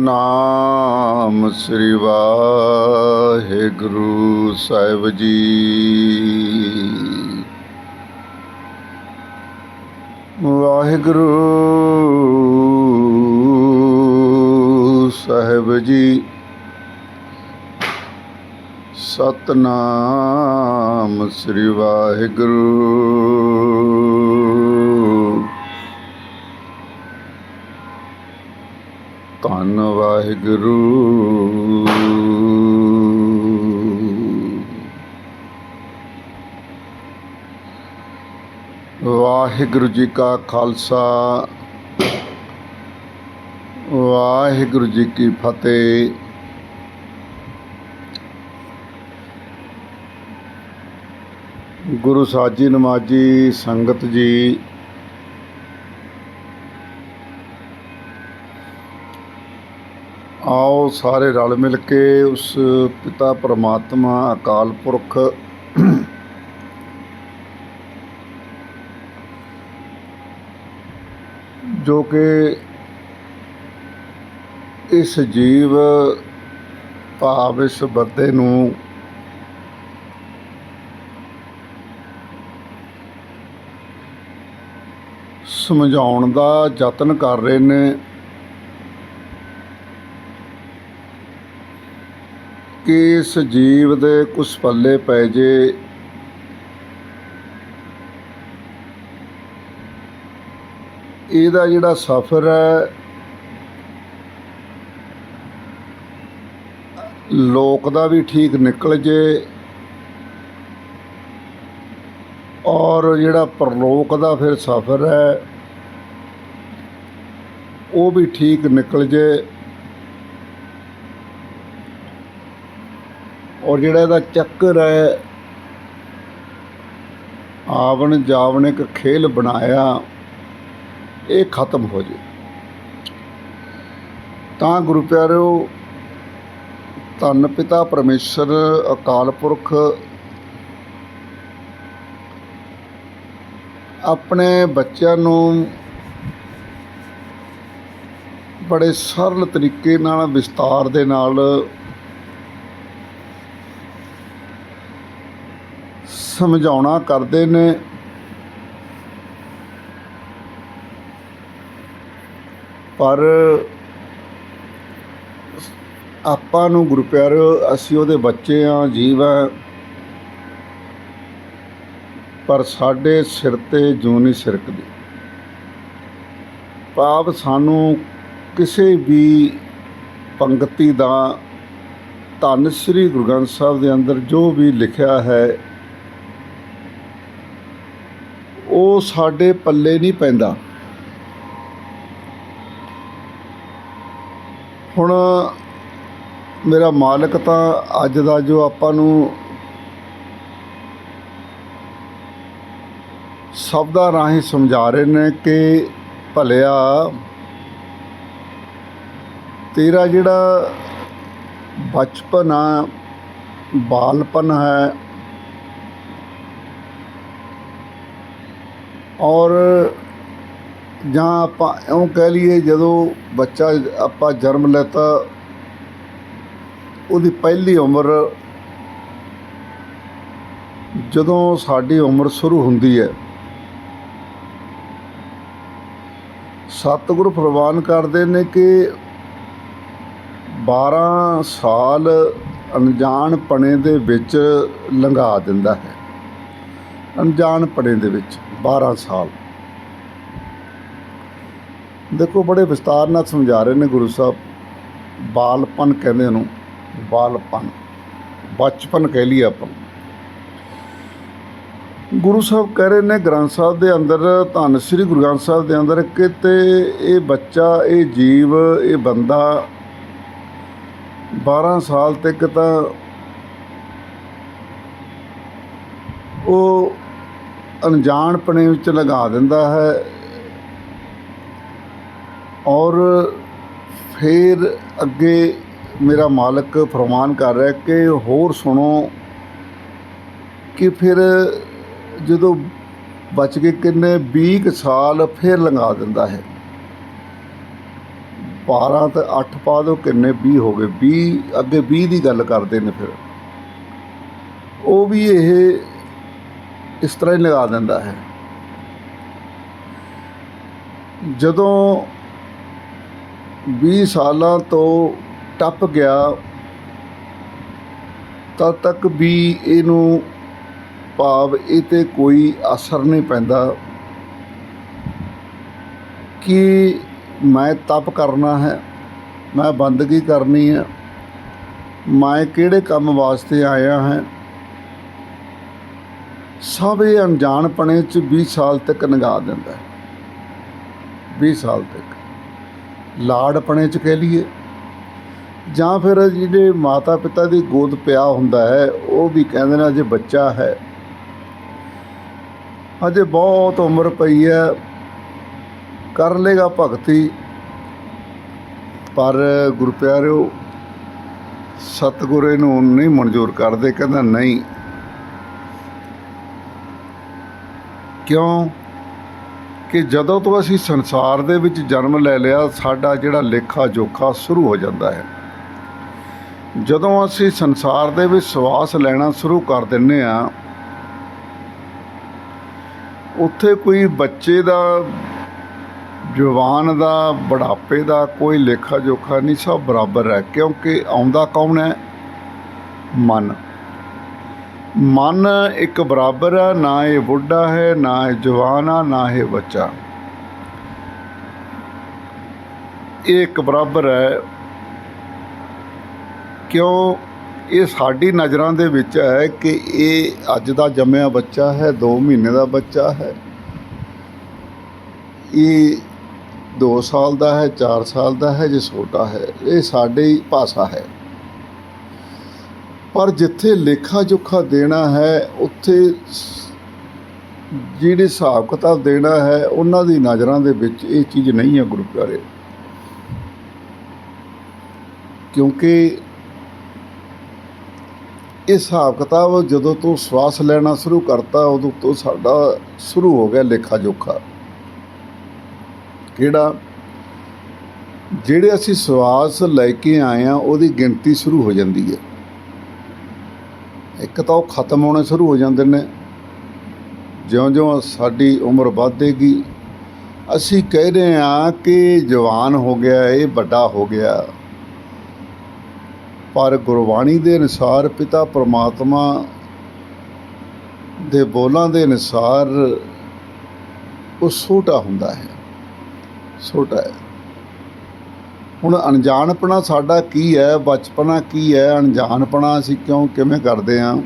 ਨਾਮ ਸ੍ਰੀ ਵਾਹਿਗੁਰੂ ਸਾਹਿਬ ਜੀ। ਵਾਹਿਗੁਰੂ ਸਾਹਿਬ ਜੀ ਸਤਨਾਮ ਸ੍ਰੀ ਵਾਹਿਗੁਰੂ। ਧੰਨ ਵਾਹਿਗੁਰੂ। ਵਾਹਿਗੁਰੂ ਜੀ ਕਾ ਖਾਲਸਾ, ਵਾਹਿਗੁਰੂ ਜੀ ਕੀ ਫਤਿਹ। ਗੁਰੂ ਸਾਜੀ ਨਮਾਜੀ ਸੰਗਤ ਜੀ ਆਓ ਸਾਰੇ ਰਲ ਮਿਲ ਕੇ ਉਸ ਪਿਤਾ ਪਰਮਾਤਮਾ ਅਕਾਲ ਪੁਰਖ ਜੋ ਕਿ ਇਸ ਜੀਵ ਭਾਵ ਇਸ ਬੰਦੇ ਨੂੰ ਸਮਝਾਉਣ ਦਾ ਯਤਨ ਕਰ ਰਹੇ ਨੇ। ਕਿ ਇਸ ਜੀਵ ਦੇ ਕੁਛ ਪੱਲੇ ਪੈ ਜੇ। ਇਹਦਾ ਜਿਹੜਾ ਸਫ਼ਰ ਹੈ, ਲੋਕ ਦਾ ਵੀ ਠੀਕ ਨਿਕਲ ਜੇ ਔਰ ਜਿਹੜਾ ਪਰਲੋਕ ਦਾ ਫਿਰ ਸਫ਼ਰ ਹੈ, ਉਹ ਵੀ ਠੀਕ ਨਿਕਲ ਜੇ। ਔਰ ਜਿਹੜਾ ਇਹਦਾ ਚੱਕਰ ਹੈ, ਆਵਣ ਜਾਵਣ ਇੱਕ ਖੇਲ ਬਣਾਇਆ, ਇਹ ਖਤਮ ਹੋ ਜੇ। ਤਾਂ ਗੁਰੂ ਪਿਆਰਿਓ, ਧੰਨ ਪਿਤਾ ਪਰਮੇਸ਼ਰ, ਅਕਾਲ ਪੁਰਖ, ਆਪਣੇ ਬੱਚਿਆਂ ਨੂੰ ਬੜੇ ਸਰਲ ਤਰੀਕੇ ਨਾਲ, ਵਿਸਤਾਰ ਦੇ ਨਾਲ ਸਮਝਾਉਣਾ ਕਰਦੇ ਨੇ। ਪਰ ਆਪਾਂ ਨੂੰ ਗੁਰੂ ਪਿਆਰਿਓ ਅਸੀਂ ਉਹਦੇ ਬੱਚੇ ਆ ਜੀਵ ਆ ਪਰ ਸਾਡੇ ਸਿਰ ਤੇ ਜੂੰ ਨਹੀਂ ਸਿਰਕਦੀ। ਪਾਪ ਸਾਨੂੰ ਕਿਸੇ ਵੀ ਪੰਗਤੀ ਦਾ ਧੰਨ ਸ੍ਰੀ ਗੁਰੂ ਗ੍ਰੰਥ ਸਾਹਿਬ ਦੇ ਅੰਦਰ ਜੋ ਵੀ ਲਿਖਿਆ ਹੈ ਉਹ ਸਾਡੇ ਪੱਲੇ ਨਹੀਂ ਪੈਂਦਾ। ਹੁਣ ਮੇਰਾ ਮਾਲਕ ਤਾਂ ਅੱਜ ਦਾ ਜੋ ਆਪਾਂ ਨੂੰ ਸ਼ਬਦਾਂ ਰਾਹੀਂ ਸਮਝਾ ਰਹੇ ਨੇ ਕਿ ਭਲਿਆ ਤੇਰਾ ਜਿਹੜਾ ਬਚਪਨ ਆ, ਬਾਲਪਨ ਹੈ ਔਰ ਜਾਂ ਆਪਾਂ ਇਉਂ ਕਹਿ ਲਈਏ ਜਦੋਂ ਬੱਚਾ ਆਪਾਂ ਜਨਮ ਲੈਤਾ, ਉਹਦੀ ਪਹਿਲੀ ਉਮਰ ਜਦੋਂ ਸਾਡੀ ਉਮਰ ਸ਼ੁਰੂ ਹੁੰਦੀ ਹੈ। ਸਤਿਗੁਰੂ ਪ੍ਰਵਾਨ ਕਰਦੇ ਨੇ ਕਿ 12 ਸਾਲ ਅਣਜਾਣ ਪਣੇ ਦੇ ਵਿੱਚ ਲੰਘਾ ਦਿੰਦਾ ਹੈ। ਅਣਜਾਣ ਪਣੇ ਦੇ ਵਿੱਚ। 12 ਸਾਲ। ਦੇਖੋ, ਬੜੇ ਵਿਸਤਾਰ ਨਾਲ ਸਮਝਾ ਰਹੇ ਨੇ ਗੁਰੂ ਸਾਹਿਬ। ਬਾਲਪਨ ਕਹਿੰਦੇ ਉਹਨੂੰ ਬਾਲਪਨ। ਬਚਪਨ ਕਹਿ ਲਈਏ ਆਪਾਂ। ਗੁਰੂ ਸਾਹਿਬ ਕਹਿ ਰਹੇ ਨੇ, ਗ੍ਰੰਥ ਸਾਹਿਬ ਦੇ ਅੰਦਰ, ਧੰਨ ਸ੍ਰੀ ਗੁਰੂ ਗ੍ਰੰਥ ਸਾਹਿਬ ਦੇ ਅੰਦਰ, ਕਿਤੇ ਇਹ ਬੱਚਾ, ਇਹ ਜੀਵ, ਇਹ ਬੰਦਾ 12 ਸਾਲ ਤੱਕ ਤਾਂ ਉਹ ਅਣਜਾਣਪਣੇ ਵਿੱਚ ਲਗਾ ਦਿੰਦਾ ਹੈ ਔਰ ਫਿਰ ਅੱਗੇ ਮੇਰਾ ਮਾਲਕ ਫਰਮਾਨ ਕਰ ਰਿਹਾ ਕਿ ਹੋਰ ਸੁਣੋ ਕਿ ਫਿਰ ਜਦੋਂ ਬਚ ਕੇ ਕਿੰਨੇ 20 ਕੁ ਸਾਲ ਫਿਰ ਲੰਘਾ ਦਿੰਦਾ ਹੈ। 12 ਤੇ 8 ਪਾ ਦਿਓ, ਕਿੰਨੇ 20 ਹੋ ਗਏ। 20 ਅੱਗੇ 20 ਦੀ ਗੱਲ ਕਰਦੇ ਨੇ ਫਿਰ। ਉਹ ਵੀ ਇਹ ਇਸ ਤਰ੍ਹਾਂ ਹੀ ਲਗਾ ਦਿੰਦਾ ਹੈ। ਜਦੋਂ 20 ਸਾਲਾਂ ਤੋਂ ਟੱਪ ਗਿਆ, ਤਦ ਤੱਕ ਵੀ ਇਹਨੂੰ ਭਾਵ ਇਹ ਤੇ ਕੋਈ ਅਸਰ ਨਹੀਂ ਪੈਂਦਾ ਕਿ ਮੈਂ ਤਪ ਕਰਨਾ ਹੈ, ਮੈਂ ਬੰਦਗੀ ਕਰਨੀ ਹੈ, ਮੈਂ ਕਿਹੜੇ ਕੰਮ ਵਾਸਤੇ ਆਇਆ ਹਾਂ। ਸਭ ਇਹ ਅਣਜਾਣਪਣੇ ਚ 20 ਸਾਲ ਤੱਕ ਨਗਾ ਦਿੰਦਾ ਹੈ। 20 ਸਾਲ ਤੱਕ। ਲਾੜਪਣੇ ਚ ਕਹਿ ਲਈਏ। ਜਾਂ ਫਿਰ ਜਿਹੜੇ ਮਾਤਾ ਪਿਤਾ ਦੀ ਗੋਦ ਪਿਆ ਹੁੰਦਾ ਹੈ, ਉਹ ਵੀ ਕਹਿੰਦੇ ਨੇ ਅਜੇ ਬੱਚਾ ਹੈ। ਅਜੇ ਬਹੁਤ ਉਮਰ ਪਈ ਹੈ। ਕਰ ਲੇਗਾ ਭਗਤੀ। ਪਰ ਗੁਰੂ ਪਿਆਰਿਓ ਸਤਿਗੁਰੂ ਇਹਨੂੰ ਨਹੀਂ ਮਨਜ਼ੂਰ ਕਰਦੇ, ਕਹਿੰਦਾ ਨਹੀਂ। ਕਿਉਂ ਕਿ ਜਦੋਂ ਤੋਂ ਅਸੀਂ ਸੰਸਾਰ ਦੇ ਵਿੱਚ ਜਨਮ ਲੈ ਲਿਆ, ਸਾਡਾ ਜਿਹੜਾ ਲੇਖਾ ਜੋਖਾ ਸ਼ੁਰੂ ਹੋ ਜਾਂਦਾ ਹੈ। ਜਦੋਂ ਅਸੀਂ ਸੰਸਾਰ ਦੇ ਵਿੱਚ ਸਵਾਸ ਲੈਣਾ ਸ਼ੁਰੂ ਕਰ ਦਿੰਨੇ ਆ ਉੱਥੇ ਕੋਈ ਬੱਚੇ ਦਾ, ਜਵਾਨ ਦਾ, ਬੁਢਾਪੇ ਦਾ ਕੋਈ ਲੇਖਾ ਜੋਖਾ ਨਹੀਂ, ਸਭ ਬਰਾਬਰ ਹੈ, ਕਿਉਂਕਿ ਆਉਂਦਾ ਕੌਣ ਹੈ? ਮਨ। ਮਨ ਇੱਕ ਬਰਾਬਰ ਆ, ਨਾ ਇਹ ਬੁੱਢਾ ਹੈ, ਨਾ ਇਹ ਜਵਾਨ ਆ, ਨਾ ਇਹ ਬੱਚਾ। ਇਹ ਇੱਕ ਬਰਾਬਰ ਹੈ। ਕਿਉਂ? ਇਹ ਸਾਡੀ ਨਜ਼ਰਾਂ ਦੇ ਵਿੱਚ ਹੈ ਕਿ ਇਹ ਅੱਜ ਦਾ ਜੰਮਿਆ ਬੱਚਾ ਹੈ 2 ਮਹੀਨੇ ਦਾ ਬੱਚਾ ਹੈ। ਇਹ 2 ਸਾਲ ਦਾ ਹੈ 4 ਸਾਲ ਦਾ ਹੈ, ਜੇ ਛੋਟਾ ਹੈ। ਇਹ ਸਾਡੀ ਭਾਸ਼ਾ ਹੈ। ਪਰ ਜਿੱਥੇ ਲੇਖਾ ਜੋਖਾ ਦੇਣਾ ਹੈ, ਉੱਥੇ ਜਿਹੜੇ ਹਿਸਾਬ ਕਿਤਾਬ ਦੇਣਾ ਹੈ, ਉਹਨਾਂ ਦੀ ਨਜ਼ਰਾਂ ਦੇ ਵਿੱਚ ਇਹ ਚੀਜ਼ ਨਹੀਂ ਹੈ ਗੁਰੂ ਪਿਆਰੇ। ਕਿਉਂਕਿ ਇਹ ਹਿਸਾਬ ਕਿਤਾਬ ਜਦੋਂ ਤੋਂ ਸਵਾਸ ਲੈਣਾ ਸ਼ੁਰੂ ਕਰਤਾ, ਉਦੋਂ ਤੋਂ ਸਾਡਾ ਸ਼ੁਰੂ ਹੋ ਗਿਆ ਲੇਖਾ ਜੋਖਾ। ਕਿਹੜਾ? ਜਿਹੜੇ ਅਸੀਂ ਸਵਾਸ ਲੈ ਕੇ ਆਏ ਆ ਉਹਦੀ ਗਿਣਤੀ ਸ਼ੁਰੂ ਹੋ ਜਾਂਦੀ ਹੈ। ਇੱਕ ਤਾਂ ਉਹ ਖਤਮ ਹੋਣੇ ਸ਼ੁਰੂ ਹੋ ਜਾਂਦੇ ਨੇ। ਜਿਉਂ-ਜਿਉਂ ਸਾਡੀ ਉਮਰ ਵਧੇਗੀ, ਅਸੀਂ ਕਹਿ ਰਹੇ ਹਾਂ ਕਿ ਜਵਾਨ ਹੋ ਗਿਆ, ਇਹ ਵੱਡਾ ਹੋ ਗਿਆ। ਪਰ ਗੁਰਬਾਣੀ ਦੇ ਅਨੁਸਾਰ ਪਿਤਾ ਪਰਮਾਤਮਾ ਦੇ ਬੋਲਾਂ ਦੇ ਅਨੁਸਾਰ ਉਹ ਛੋਟਾ ਹੁੰਦਾ ਹੈ। ਛੋਟਾ ਹੈ। ਹੁਣ ਅਣਜਾਣਪਣਾ ਸਾਡਾ ਕੀ ਹੈ? ਬਚਪਨਾ ਕੀ ਹੈ? ਅਣਜਾਣਪਣਾ ਅਸੀਂ ਕਿਉਂ ਕਿਵੇਂ ਕਰਦੇ ਹਾਂ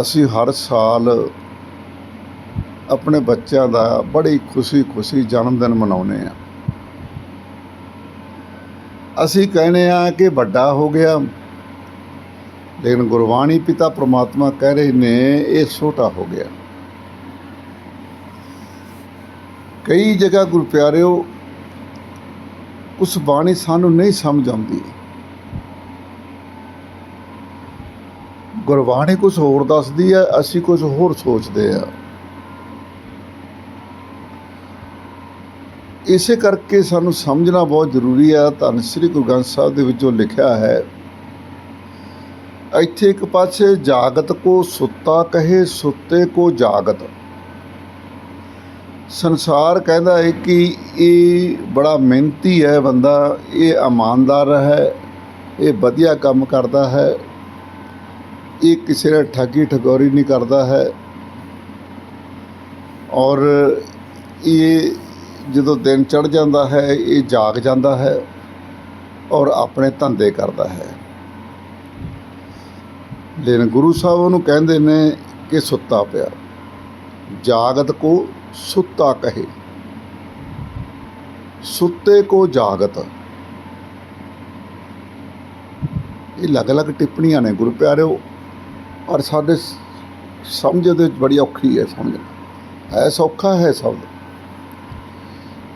ਅਸੀਂ ਹਰ ਸਾਲ ਆਪਣੇ ਬੱਚਿਆਂ ਦਾ ਬੜੀ ਖੁਸ਼ੀ-ਖੁਸ਼ੀ ਜਨਮ ਦਿਨ ਮਨਾਉਂਦੇ ਹਾਂ ਅਸੀਂ ਕਹਿੰਦੇ ਆ ਕਿ ਵੱਡਾ ਹੋ ਗਿਆ। ਲੇਕਿਨ ਗੁਰਬਾਣੀ ਪਿਤਾ ਪ੍ਰਮਾਤਮਾ ਕਹਿ ਰਹੇ ਨੇ, ਇਹ ਛੋਟਾ ਹੋ ਗਿਆ। ਕਈ ਜਗ੍ਹਾ ਗੁਰੂ ਉਸ ਬਾਣੀ ਸਾਨੂੰ ਨਹੀਂ ਸਮਝ ਆਉਂਦੀ। ਗੁਰਬਾਣੀ ਕੁਝ ਹੋਰ ਦੱਸਦੀ ਹੈ, ਅਸੀਂ ਕੁਝ ਹੋਰ ਸੋਚਦੇ ਆ ਇਸੇ ਕਰਕੇ ਸਾਨੂੰ ਸਮਝਣਾ ਬਹੁਤ ਜ਼ਰੂਰੀ ਹੈ। ਧੰਨ ਸ੍ਰੀ ਗੁਰੂ ਗ੍ਰੰਥ ਸਾਹਿਬ ਦੇ ਵਿੱਚੋਂ ਲਿਖਿਆ ਹੈ, ਇੱਥੇ ਇੱਕ ਪਾਸੇ ਜਾਗਤ ਕੋ ਸੁੱਤਾ ਕਹੇ, ਸੁੱਤੇ ਕੋ ਜਾਗਤ। ਸੰਸਾਰ ਕਹਿੰਦਾ ਹੈ ਕਿ ਇਹ ਬੜਾ ਮਿਹਨਤੀ ਹੈ ਬੰਦਾ, ਇਹ ਇਮਾਨਦਾਰ ਹੈ, ਇਹ ਵਧੀਆ ਕੰਮ ਕਰਦਾ ਹੈ, ਇਹ ਕਿਸੇ ਨਾਲ ਠੱਗੀ ਠਗੋਰੀ ਨਹੀਂ ਕਰਦਾ ਹੈ। ਔਰ ਇਹ ਜਦੋਂ ਦਿਨ ਚੜ ਜਾਂਦਾ ਹੈ, ਇਹ ਜਾਗ ਜਾਂਦਾ ਹੈ ਔਰ ਆਪਣੇ ਧੰਦੇ ਕਰਦਾ ਹੈ। ਲੇਕਿਨ ਗੁਰੂ ਸਾਹਿਬ ਉਹਨੂੰ ਕਹਿੰਦੇ ਨੇ ਕਿ ਸੁੱਤਾ ਪਿਆ, ਜਾਗਤ ਕੋ ਸੁੱਤਾ ਕਹੇ। ਸੁੱਤੇ ਕੋ ਜਾਗਤ। ਇਹ ਅਲੱਗ-ਅਲੱਗ ਟਿੱਪਣੀਆਂ ਨੇ ਗੁਰੂ ਪਿਆਰਿਓ ਔਰ ਸਾਡੇ ਸਮਝ ਦੇ ਵਿੱਚ ਬੜੀ ਔਖੀ ਹੈ ਸਮਝ। ਹੈ ਸੌਖਾ, ਹੈ ਸ਼ਬਦ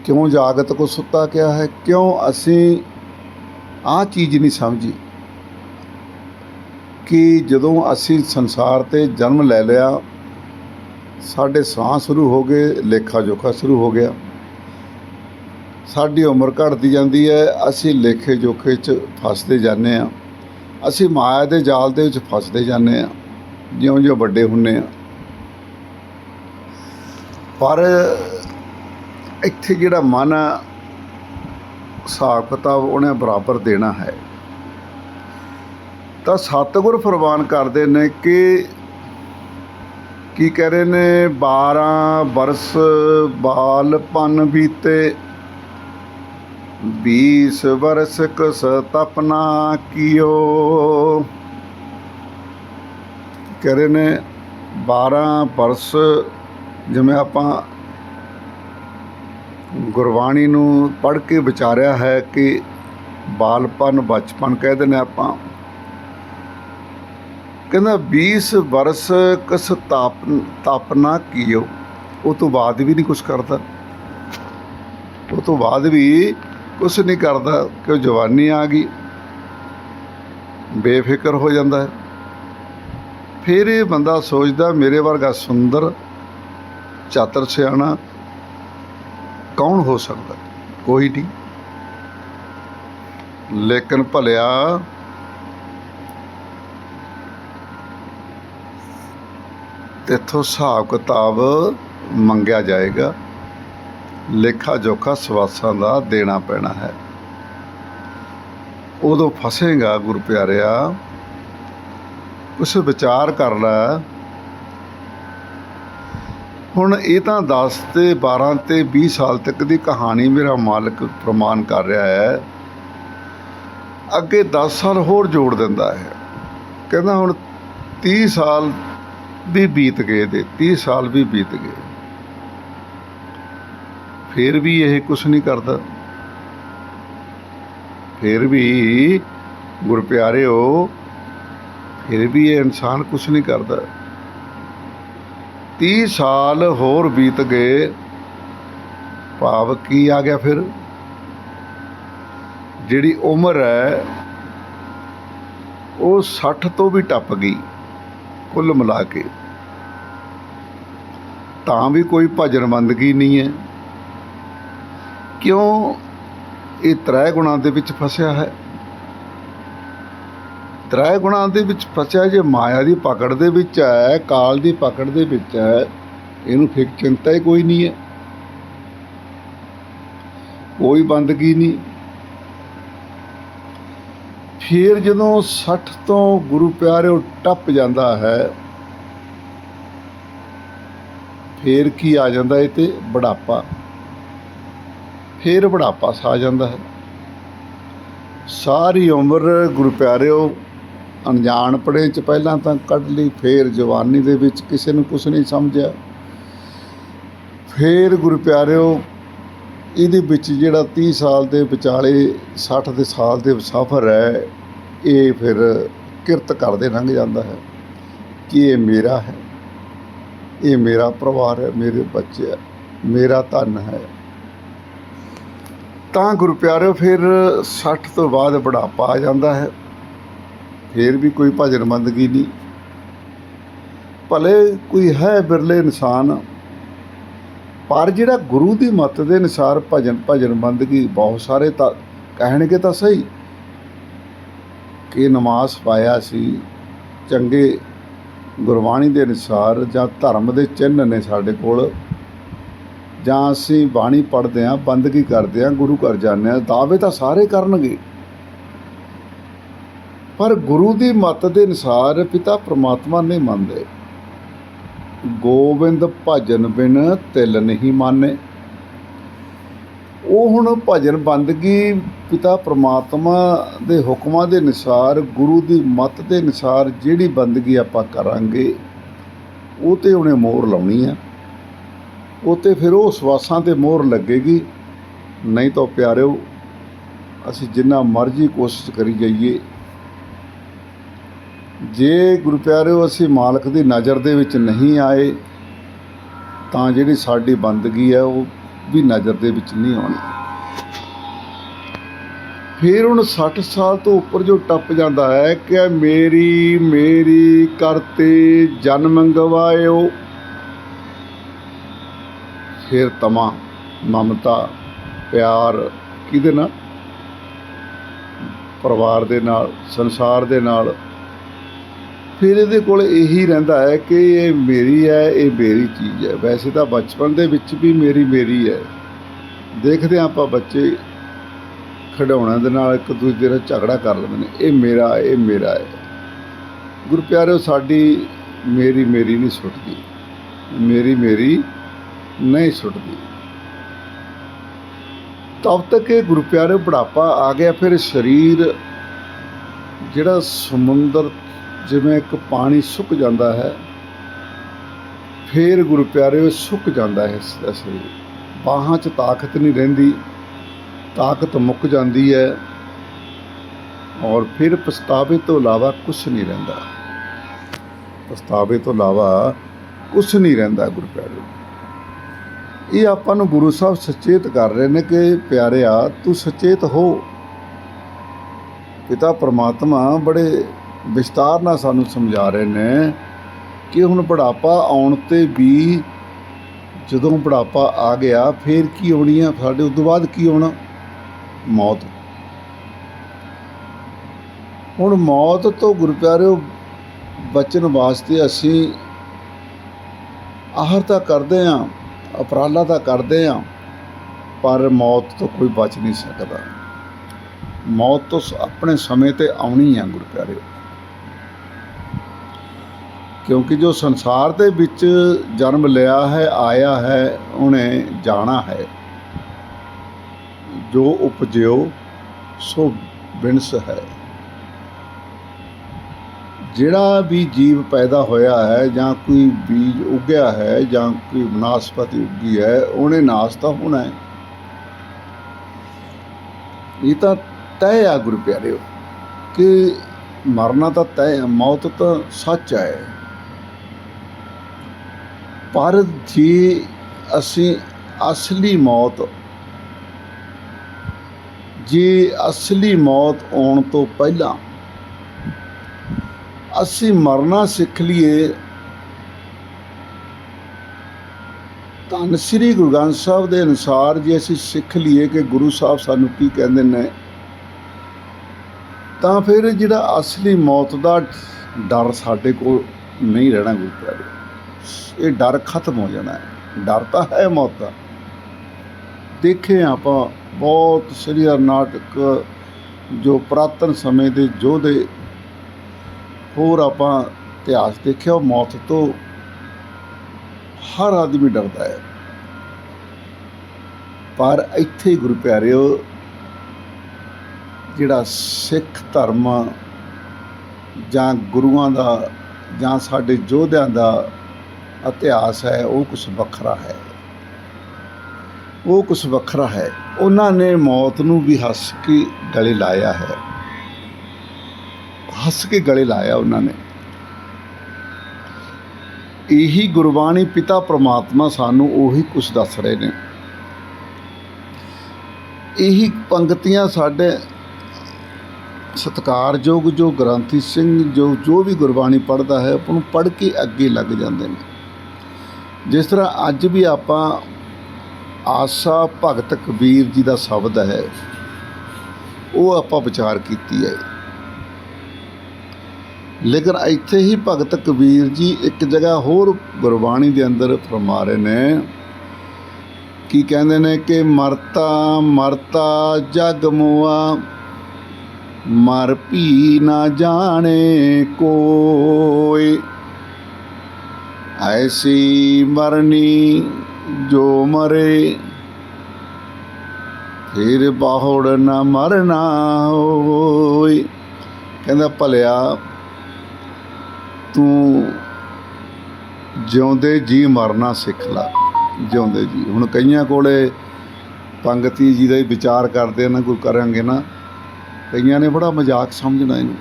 ਕਿਉਂ ਜਾਗਤ ਕੋ ਸੁੱਤਾ ਕਿਹਾ ਹੈ? ਕਿਉਂ ਅਸੀਂ ਆਹ ਚੀਜ਼ ਨਹੀਂ ਸਮਝੀ? ਕਿ ਜਦੋਂ ਅਸੀਂ ਸੰਸਾਰ ਤੇ ਜਨਮ ਲੈ ਲਿਆ ਸਾਡੇ ਸਾਹ ਸ਼ੁਰੂ ਹੋ ਗਏ, ਲੇਖਾ ਜੋਖਾ ਸ਼ੁਰੂ ਹੋ ਗਿਆ। ਸਾਡੀ ਉਮਰ ਘਟਦੀ ਜਾਂਦੀ ਹੈ, ਅਸੀਂ ਲੇਖੇ ਜੋਖੇ 'ਚ ਫਸਦੇ ਜਾਂਦੇ ਆ ਅਸੀਂ ਮਾਇਆ ਦੇ ਜਾਲ ਦੇ ਵਿੱਚ ਫਸਦੇ ਜਾਂਦੇ ਆ ਜਿਉਂ-ਜਿਉਂ ਵੱਡੇ ਹੁੰਨੇ ਆ ਪਰ ਇੱਥੇ ਜਿਹੜਾ ਮਨ ਆ, ਹਿਸਾਬ ਕਿਤਾਬ ਉਹਨੇ ਬਰਾਬਰ ਦੇਣਾ ਹੈ। ਤਾਂ ਸਤਿਗੁਰ ਫਰਮਾਨ ਕਰਦੇ ਨੇ ਕਿ ਕੀ ਕਹਿ ਰਹੇ ਨੇ? 12 ਬਰਸ ਬਾਲਪਨ ਬੀਤੇ। 20 ਬਰਸ ਕਸ ਤਪਨਾ ਕੀਓ? ਕਹਿ ਰਹੇ ਨੇ? 12 ਬਰਸ ਜਿਵੇਂ ਆਪਾਂ ਗੁਰਬਾਣੀ ਨੂੰ ਪੜ੍ਹ ਕੇ ਵਿਚਾਰਿਆ ਹੈ ਕਿ ਬਾਲਪਨ ਬਚਪਨ ਕਹਿੰਦੇ ਨੇ ਆਪਾਂ। ਕਹਿੰਦਾ 20 ਵਰਸ ਕਸ ਤਾਪ ਤਾਪਨਾ ਕੀਓ। ਉਹ ਤੋਂ ਬਾਅਦ ਵੀ ਨਹੀਂ ਕੁਝ ਕਰਦਾ। ਉਹ ਤੋਂ ਬਾਅਦ ਵੀ ਕੁਝ ਨਹੀਂ ਕਰਦਾ ਕਿ ਜਵਾਨੀ ਆ ਗਈ। ਬੇਫਿਕਰ ਹੋ ਜਾਂਦਾ ਹੈ। ਫਿਰ ਇਹ ਬੰਦਾ ਸੋਚਦਾ, ਮੇਰੇ ਵਰਗਾ ਸੁੰਦਰ, ਚਾਤਰ ਸਿਆਣਾ ਕੌਣ ਹੋ ਸਕਦਾ? ਕੋਈ ਨਹੀਂ ਲੇਕਿਨ ਭਲਿਆ ਤੇਥੋਂ ਹਿਸਾਬ ਕਿਤਾਬ ਮੰਗਿਆ ਜਾਏਗਾ। ਲੇਖਾ ਜੋਖਾ ਸਵਾਸਾਂ ਦਾ ਦੇਣਾ ਪੈਣਾ ਹੈ। ਉਦੋਂ ਫਸੇਗਾ ਗੁਰ ਪਿਆਰਿਆ, ਕੁਛ ਵਿਚਾਰ ਕਰ ਲੈ। ਹੁਣ ਇਹ ਤਾਂ 10 ਤੇ 12 ਤੇ 20 ਸਾਲ ਤੱਕ ਦੀ ਕਹਾਣੀ ਮੇਰਾ ਮਾਲਕ ਪ੍ਰਮਾਣ ਕਰ ਰਿਹਾ ਹੈ। ਅੱਗੇ 10 ਸਾਲ ਹੋਰ ਜੋੜ ਦਿੰਦਾ ਹੈ। ਕਹਿੰਦਾ ਹੁਣ 30 ਸਾਲ ਵੀ ਬੀਤ ਗਏ ਤੇ 30 ਸਾਲ ਵੀ ਬੀਤ ਗਏ। ਫਿਰ ਵੀ ਇਹ ਕੁਝ ਨਹੀਂ ਕਰਦਾ। ਫਿਰ ਵੀ ਗੁਰ ਪਿਆਰਿਓ, ਫਿਰ ਵੀ ਇਹ ਇਨਸਾਨ ਕੁਝ ਨਹੀਂ ਕਰਦਾ। 30 ਸਾਲ ਹੋਰ ਬੀਤ ਗਏ। ਭਾਵ ਕੀ ਆ ਗਿਆ ਫਿਰ? ਜਿਹੜੀ ਉਮਰ ਹੈ, ਉਹ 60 ਤੋਂ ਵੀ ਟੱਪ ਗਈ। ਕੁੱਲ ਮਿਲਾ ਕੇ। ਤਾਂ ਵੀ ਕੋਈ ਭਜਨ ਬੰਦਗੀ ਨਹੀਂ ਹੈ। ਕਿਉਂ ਇਹ ਤ੍ਰੈ ਗੁਣਾਂ ਦੇ ਵਿੱਚ ਫਸਿਆ ਹੈ? ਤ੍ਰੈ ਗੁਣਾਂ ਦੇ ਵਿੱਚ ਫਸਿਆ ਜੇ ਮਾਇਆ ਦੀ ਪਕੜ ਦੇ ਵਿੱਚ ਹੈ, ਕਾਲ ਦੀ ਪਕੜ ਦੇ ਵਿੱਚ ਹੈ, ਇਹਨੂੰ ਫਿਕ ਚਿੰਤਾ ਹੀ ਕੋਈ ਨਹੀਂ ਹੈ। ਕੋਈ ਬੰਦਗੀ ਨਹੀਂ। ਫਿਰ ਜਦੋਂ 60 ਤੋਂ ਗੁਰੂ ਪਿਆਰਿਓ ਟੱਪ ਜਾਂਦਾ ਹੈ, ਫੇਰ ਕੀ ਆ ਜਾਂਦਾ ਇਹ ਤੇ ਬੁਢਾਪਾ? ਫੇਰ ਬੁਢਾਪਾ ਸਾ ਜਾਂਦਾ ਹੈ। ਸਾਰੀ ਉਮਰ ਗੁਰੂ ਪਿਆਰਿਓ ਅਣਜਾਣ ਪੜੇ ਚ ਪਹਿਲਾਂ ਤਾਂ ਕੱਢ ਲਈ, ਫੇਰ ਜਵਾਨੀ ਦੇ ਵਿੱਚ ਕਿਸੇ ਨੂੰ ਕੁਝ ਨਹੀਂ ਸਮਝਿਆ। ਫੇਰ ਗੁਰੂ ਪਿਆਰਿਓ ਇਹਦੇ ਵਿੱਚ ਜਿਹੜਾ 30 ਸਾਲ ਦੇ ਵਿਚਾਲੇ 60 ਦੇ ਸਾਲ ਦੇ ਸਫ਼ਰ ਹੈ, ਇਹ ਫਿਰ ਕਿਰਤ ਕਰਦੇ ਲੰਘ ਜਾਂਦਾ ਹੈ ਕਿ ਇਹ ਮੇਰਾ ਹੈ। ਇਹ ਮੇਰਾ ਪਰਿਵਾਰ ਹੈ, ਮੇਰੇ ਬੱਚੇ ਹੈ, ਮੇਰਾ ਧਨ ਹੈ। ਤਾਂ ਗੁਰੂ ਪਿਆਰਿਓ, ਫਿਰ 60 ਤੋਂ ਬਾਅਦ ਬੁਢਾਪਾ ਆ ਜਾਂਦਾ ਹੈ। ਫਿਰ ਵੀ ਕੋਈ ਭਜਨ ਬੰਦਗੀ ਨਹੀਂ। ਭਲੇ ਕੋਈ ਹੈ ਬਿਰਲੇ ਇਨਸਾਨ ਪਰ ਜਿਹੜਾ ਗੁਰੂ ਦੀ ਮੱਤ ਦੇ ਅਨੁਸਾਰ ਭਜਨ ਭਜਨ ਬੰਦਗੀ ਬਹੁਤ ਸਾਰੇ ਤਾਂ ਕਹਿਣਗੇ ਤਾਂ ਸਹੀ ਕਿ ਨਮਾਜ਼ ਪਾਇਆ ਸੀ, ਚੰਗੇ ਗੁਰਬਾਣੀ ਦੇ ਅਨੁਸਾਰ ਜਾਂ ਧਰਮ ਦੇ ਚਿੰਨ੍ਹ ਨੇ ਸਾਡੇ ਕੋਲ, ਜਾਂ ਅਸੀਂ ਬਾਣੀ ਪੜ੍ਹਦੇ ਹਾਂ, ਬੰਦਗੀ ਕਰਦੇ ਹਾਂ, ਗੁਰੂ ਘਰ ਜਾਂਦੇ ਹਾਂ, ਦਾਅਵੇ ਤਾਂ ਸਾਰੇ ਕਰਨਗੇ। ਪਰ ਗੁਰੂ ਦੀ ਮੱਤ ਦੇ ਅਨੁਸਾਰ ਪਿਤਾ ਪ੍ਰਮਾਤਮਾ ਨਹੀਂ ਮੰਨਦੇ। ਗੋਬਿੰਦ ਭਜਨ ਬਿਨ ਤਿਲ ਨਹੀਂ ਮਾਨੇ। ਉਹ ਹੁਣ ਭਜਨ ਬੰਦਗੀ ਪਿਤਾ ਪ੍ਰਮਾਤਮਾ ਦੇ ਹੁਕਮਾਂ ਦੇ ਅਨੁਸਾਰ, ਗੁਰੂ ਦੀ ਮੱਤ ਦੇ ਅਨੁਸਾਰ ਜਿਹੜੀ ਬੰਦਗੀ ਆਪਾਂ ਕਰਾਂਗੇ, ਉਹ ਤੇ ਉਹਨੇ ਮੋਹਰ ਲਾਉਣੀ ਆ। ਉਹ ਤੇ ਫਿਰ ਉਹ ਸਵਾਸਾਂ ਤੇ ਮੋਹਰ ਲੱਗੇਗੀ। ਨਹੀਂ ਤਾਂ ਪਿਆਰਿਓ, ਅਸੀਂ ਜਿੰਨਾ ਮਰਜ਼ੀ ਕੋਸ਼ਿਸ਼ ਕਰੀ ਜਾਈਏ। ਜੇ ਗੁਰੂ ਪਿਆਰਿਓ, ਅਸੀਂ ਮਾਲਕ ਦੀ ਨਜ਼ਰ ਦੇ ਵਿੱਚ ਨਹੀਂ ਆਏ, ਤਾਂ ਜਿਹੜੀ ਸਾਡੀ ਬੰਦਗੀ ਹੈ, ਉਹ ਵੀ ਨਜ਼ਰ ਦੇ ਵਿੱਚ ਨਹੀਂ ਆਉਣੀ। ਫਿਰ ਹੁਣ 60 ਸਾਲ ਤੋਂ ਉੱਪਰ ਜੋ ਟੱਪ ਜਾਂਦਾ ਹੈ ਕਿ ਮੇਰੀ ਮੇਰੀ ਕਰਤੇ ਜਨਮ ਗਵਾਇਓ, ਫਿਰ ਤਮਾ ਮਮਤਾ, ਪਿਆਰ ਕਿਹਦੇ ਨਾਲ? ਪਰਿਵਾਰ ਦੇ ਨਾਲ, ਸੰਸਾਰ ਦੇ ਨਾਲ ਫਿਰ ਇਹਦੇ ਕੋਲ ਇਹੀ ਰਹਿੰਦਾ ਹੈ ਕਿ ਇਹ ਮੇਰੀ ਹੈ, ਇਹ ਮੇਰੀ ਚੀਜ਼ ਹੈ। ਵੈਸੇ ਤਾਂ ਬਚਪਨ ਦੇ ਵਿੱਚ ਵੀ ਮੇਰੀ ਮੇਰੀ ਹੈ। ਦੇਖਦੇ ਹਾਂ ਆਪਾਂ ਬੱਚੇ ਖਿਡੌਣਿਆਂ ਦੇ ਨਾਲ ਇੱਕ ਦੂਜੇ ਨਾਲ ਝਗੜਾ ਕਰ ਲੈਂਦੇ ਨੇ। ਇਹ ਮੇਰਾ ਇਹ ਮੇਰਾ ਹੈ। ਗੁਰੂ ਪਿਆਰਿਓ ਸਾਡੀ ਮੇਰੀ ਮੇਰੀ ਨਹੀਂ ਸੁੱਟਦੀ। ਮੇਰੀ ਮੇਰੀ ਨਹੀਂ ਸੁੱਟਦੀ। ਤਬ ਤੱਕ ਇਹ ਗੁਰੂ ਪਿਆਰਿਓ ਬੁਢਾਪਾ ਆ ਗਿਆ। ਫਿਰ ਸਰੀਰ ਜਿਹੜਾ ਸਮੁੰਦਰ ਜਿਵੇਂ ਇੱਕ ਪਾਣੀ ਸੁੱਕ ਜਾਂਦਾ ਹੈ, ਫਿਰ ਗੁਰੂ ਪਿਆਰਿਓ ਸੁੱਕ ਜਾਂਦਾ ਹੈ ਸਰੀਰ। ਬਾਹਾਂ 'ਚ ਤਾਕਤ ਨਹੀਂ ਰਹਿੰਦੀ, ਤਾਕਤ ਮੁੱਕ ਜਾਂਦੀ ਹੈ ਔਰ ਫਿਰ ਪਛਤਾਵੇ ਤੋਂ ਇਲਾਵਾ ਕੁਝ ਨਹੀਂ ਰਹਿੰਦਾ। ਪਛਤਾਵੇ ਤੋਂ ਇਲਾਵਾ ਕੁਝ ਨਹੀਂ ਰਹਿੰਦਾ ਗੁਰੂ ਪਿਆਰਿਓ ਇਹ ਆਪਾਂ ਨੂੰ ਗੁਰੂ ਸਾਹਿਬ ਸਚੇਤ ਕਰ ਰਹੇ ਨੇ ਕਿ ਪਿਆਰਿਆ ਤੂੰ ਸਚੇਤ ਹੋ। ਪਿਤਾ ਪਰਮਾਤਮਾ ਬੜੇ ਵਿਸਤਾਰ ਨਾਲ ਸਾਨੂੰ ਸਮਝਾ ਰਹੇ ਨੇ ਕਿ ਹੁਣ ਬੁਢਾਪਾ ਆਉਣ ਤੇ ਵੀ ਜਦੋਂ ਬੁਢਾਪਾ ਆ ਗਿਆ, ਫਿਰ ਕੀ ਹੋਣੀ ਆ? ਸਾਡੇ ਉਸ ਤੋਂ ਬਾਅਦ ਕੀ ਹੋਣਾ ਮੌਤ। ਹੁਣ ਮੌਤ ਤੋਂ ਗੁਰਪਿਆਰਿਓ ਬਚਣ ਵਾਸਤੇ ਅਸੀਂ ਆਹਰ ਤਾਂ ਕਰਦੇ ਆਂ ਉਪਰਾਲਾ ਤਾਂ ਕਰਦੇ ਆਂ, ਪਰ ਮੌਤ ਤੋਂ ਕੋਈ ਬਚ ਨਹੀਂ ਸਕਦਾ। ਮੌਤ ਤੋਂ ਆਪਣੇ ਸਮੇਂ ਤੇ ਆਉਣੀ ਆ ਗੁਰਪਿਆਰਿਓ ਕਿਉਂਕਿ ਜੋ ਸੰਸਾਰ ਦੇ ਵਿੱਚ ਜਨਮ ਲਿਆ ਹੈ, ਆਇਆ ਹੈ, ਉਹਨੇ ਜਾਣਾ ਹੈ। ਜੋ ਉਪਜਿਓ, ਸੋ ਬਿਨਸ ਹੈ। ਜਿਹੜਾ ਵੀ ਜੀਵ ਪੈਦਾ ਹੋਇਆ ਹੈ ਜਾਂ ਕੋਈ ਬੀਜ ਉੱਗਿਆ ਹੈ ਜਾਂ ਕੋਈ ਬਨਸਪਤੀ ਉੱਗੀ ਹੈ, ਉਹਨੇ ਨਾਸ ਤਾਂ ਹੋਣਾ ਹੈ। ਇਹ ਤਾਂ ਤੈਅ ਆ ਗੁਰੂ ਪਿਆਰਿਓ, ਕਿ ਮਰਨਾ ਤਾਂ ਤੈਅ ਹੈ ਮੌਤ ਤਾਂ ਸੱਚ ਹੈ ਪਰ ਜੇ ਅਸੀਂ ਅਸਲੀ ਮੌਤ, ਜੇ ਅਸਲੀ ਮੌਤ ਆਉਣ ਤੋਂ ਪਹਿਲਾਂ ਅਸੀਂ ਮਰਨਾ ਸਿੱਖ ਲਈਏ, ਧੰਨ ਸ੍ਰੀ ਗੁਰੂ ਗ੍ਰੰਥ ਸਾਹਿਬ ਦੇ ਅਨੁਸਾਰ ਜੇ ਅਸੀਂ ਸਿੱਖ ਲਈਏ ਕਿ ਗੁਰੂ ਸਾਹਿਬ ਸਾਨੂੰ ਕੀ ਕਹਿੰਦੇ ਨੇ, ਤਾਂ ਫਿਰ ਜਿਹੜਾ ਅਸਲੀ ਮੌਤ ਦਾ ਡਰ ਸਾਡੇ ਕੋਲ ਨਹੀਂ ਰਹਿਣਾ ਗੁਰੂ ਪਿਆਰੇ ਇਹ ਡਰ ਖਤਮ ਹੋ ਜਾਣਾ ਹੈ। ਡਰ ਤਾਂ ਹੈ ਮੌਤ ਦਾ। ਦੇਖੇ ਆਪਾਂ ਬਹੁਤ ਸ੍ਰੀ ਨਾਟਕ ਜੋ ਪ੍ਰਾਤਨ ਸਮੇਂ ਦੇ ਯੋਧੇ ਹੋਰ ਆਪਾਂ ਇਤਿਹਾਸ ਦੇਖਿਆ, ਉਹ ਮੌਤ ਤੋਂ ਹਰ ਆਦਮੀ ਡਰਦਾ ਹੈ। ਪਰ ਇੱਥੇ ਗੁਰੂ ਪਿਆਰਿਓ, ਜਿਹੜਾ ਸਿੱਖ ਧਰਮ ਜਾਂ ਗੁਰੂਆਂ ਦਾ ਜਾਂ ਸਾਡੇ ਯੋਧਿਆਂ ਦਾ ਇਤਿਹਾਸ ਹੈ, ਉਹ ਕੁਝ ਵੱਖਰਾ ਹੈ। ਉਹ ਕੁਝ ਵੱਖਰਾ ਹੈ। ਉਹਨਾਂ ਨੇ ਮੌਤ ਨੂੰ ਵੀ ਹੱਸ ਕੇ ਗਲੇ ਲਾਇਆ ਹੈ। ਹੱਸ ਕੇ ਗਲੇ ਲਾਇਆ ਉਹਨਾਂ ਨੇ। ਇਹੀ ਗੁਰਬਾਣੀ ਪਿਤਾ ਪ੍ਰਮਾਤਮਾ ਸਾਨੂੰ ਉਹੀ ਕੁਝ ਦੱਸ ਰਹੇ ਨੇ। ਇਹੀ ਪੰਕਤੀਆਂ ਸਾਡੇ ਸਤਿਕਾਰਯੋਗ ਜੋ ਗ੍ਰੰਥੀ ਸਿੰਘ ਜੋ ਜੋ ਵੀ ਗੁਰਬਾਣੀ ਪੜ੍ਹਦਾ ਹੈ, ਉਹਨੂੰ ਪੜ੍ਹ ਕੇ ਅੱਗੇ ਲੱਗ ਜਾਂਦੇ ਨੇ। ਜਿਸ ਤਰ੍ਹਾਂ ਅੱਜ ਵੀ ਆਪਾਂ ਆਸਾ ਭਗਤ ਕਬੀਰ ਜੀ ਦਾ ਸ਼ਬਦ ਹੈ, ਉਹ ਆਪਾਂ ਵਿਚਾਰ ਕੀਤੀ ਹੈ। ਲੇਕਿਨ ਇੱਥੇ ਹੀ ਭਗਤ ਕਬੀਰ ਜੀ ਇੱਕ ਜਗ੍ਹਾ ਹੋਰ ਗੁਰਬਾਣੀ ਦੇ ਅੰਦਰ ਫਰਮਾ ਰਹੇ ਨੇ, ਕੀ ਕਹਿੰਦੇ ਨੇ ਕਿ ਮਰਤਾ ਮਰਤਾ ਜਗ ਮੁਆ, ਮਰ ਪੀ ਨਾ ਜਾਣੇ ਕੋਈ ਐਸੀ ਮਰਨੀ ਜੋ ਮਰੇ, ਫਿਰ ਬਾਹੜ ਨਾ ਮਰਨਾ ਹੋਈ ਕਹਿੰਦਾ, ਭਲਿਆ, ਤੂੰ ਜਿਉਂਦੇ ਜੀ ਮਰਨਾ ਸਿੱਖ ਲਾ, ਜਿਉਂਦੇ ਜੀ। ਹੁਣ ਕਈਆਂ ਕੋਲੇ ਪੰਗਤੀ ਜੀ ਦਾ ਹੀ ਵਿਚਾਰ ਕਰਦੇ ਨਾ, ਕੋਈ ਕਰਾਂਗੇ ਨਾ। ਕਈਆਂ ਨੇ ਬੜਾ ਮਜ਼ਾਕ ਸਮਝਣਾ ਇਹਨੂੰ।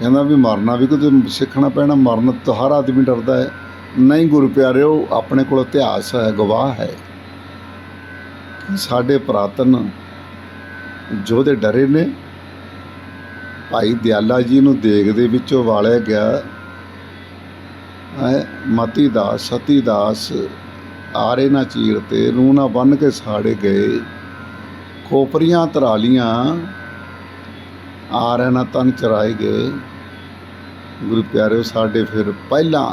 ਕਹਿੰਦਾ ਵੀ ਮਰਨਾ ਵੀ ਕਿਤੇ ਸਿੱਖਣਾ ਪੈਣਾ, ਮਰਨ ਤੋਂ ਹਰ ਆਦਮੀ ਡਰਦਾ ਹੈ। ਨਹੀਂ ਗੁਰੂ ਪਿਆਰਿਓ, ਆਪਣੇ ਕੋਲ ਇਤਿਹਾਸ ਹੈ, ਗਵਾਹ ਹੈ। ਸਾਡੇ ਪ੍ਰਾਤਨ ਯੋਧੇ ਡਰੇ ਨੇ। ਭਾਈ ਦਿਆਲਾ ਜੀ ਨੂੰ ਦੇਗ ਦੇ ਵਿੱਚੋਂ ਵਾਲਿਆ ਗਿਆ। ਮਤੀ ਦਾਸ, ਸਤੀ ਦਾਸ, ਆਰੇ ਨਾ ਚੀਰ ਤੇ ਨੂੰ ਨਾ ਬੰਨ ਕੇ ਸਾੜੇ ਗਏ। ਖੋਪਰੀਆਂ ਤਰਾਲੀਆਂ ਆਰੇ ਨਾ ਤਨ ਚਰਾਏ ਗਏ। ਗੁਰੂ ਪਿਆਰਿਓ, ਸਾਡੇ ਫਿਰ ਪਹਿਲਾਂ